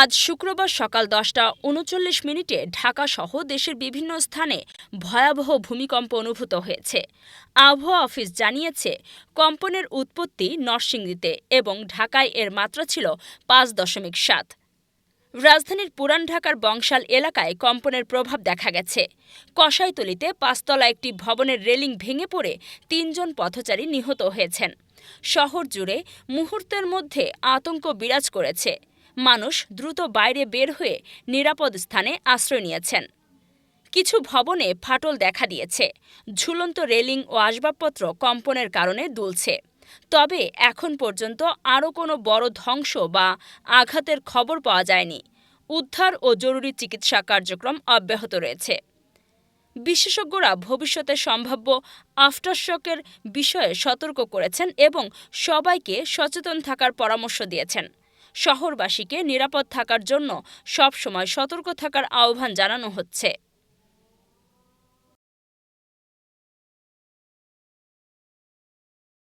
আজ শুক্রবার সকাল দশটা উনচল্লিশ মিনিটে ঢাকাসহ দেশের বিভিন্ন স্থানে ভয়াবহ ভূমিকম্প অনুভূত হয়েছে। আবহাওয়া অফিস জানিয়েছে, কম্পনের উৎপত্তি নরসিংদীতে এবং ঢাকায় এর মাত্রা ছিল পাঁচ দশমিক সাত। রাজধানীর পুরান ঢাকার বংশাল এলাকায় কম্পনের প্রভাব দেখা গেছে। কসাইতলিতে পাঁচতলা একটি ভবনের রেলিং ভেঙে পড়ে তিনজন পথচারী নিহত হয়েছেন। শহর জুড়ে মুহূর্তের মধ্যে আতঙ্ক বিরাজ করেছে। মানুষ দ্রুত বাইরে বের হয়ে নিরাপদ স্থানে আশ্রয় নিয়েছেন। কিছু ভবনে ফাটল দেখা দিয়েছে। ঝুলন্ত রেলিং ও আসবাবপত্র কম্পনের কারণে দুলছে। তবে এখন পর্যন্ত আরও কোনো বড় ধ্বংস বা আঘাতের খবর পাওয়া যায়নি। উদ্ধার ও জরুরি চিকিৎসা কার্যক্রম অব্যাহত রয়েছে। বিশেষজ্ঞরা ভবিষ্যতে সম্ভাব্য আফটারশকের বিষয়ে সতর্ক করেছেন এবং সবাইকে সচেতন থাকার পরামর্শ দিয়েছেন। শহরবাসীকে নিরাপদ থাকার জন্য সবসময় সতর্ক থাকার আহ্বান জানানো হচ্ছে।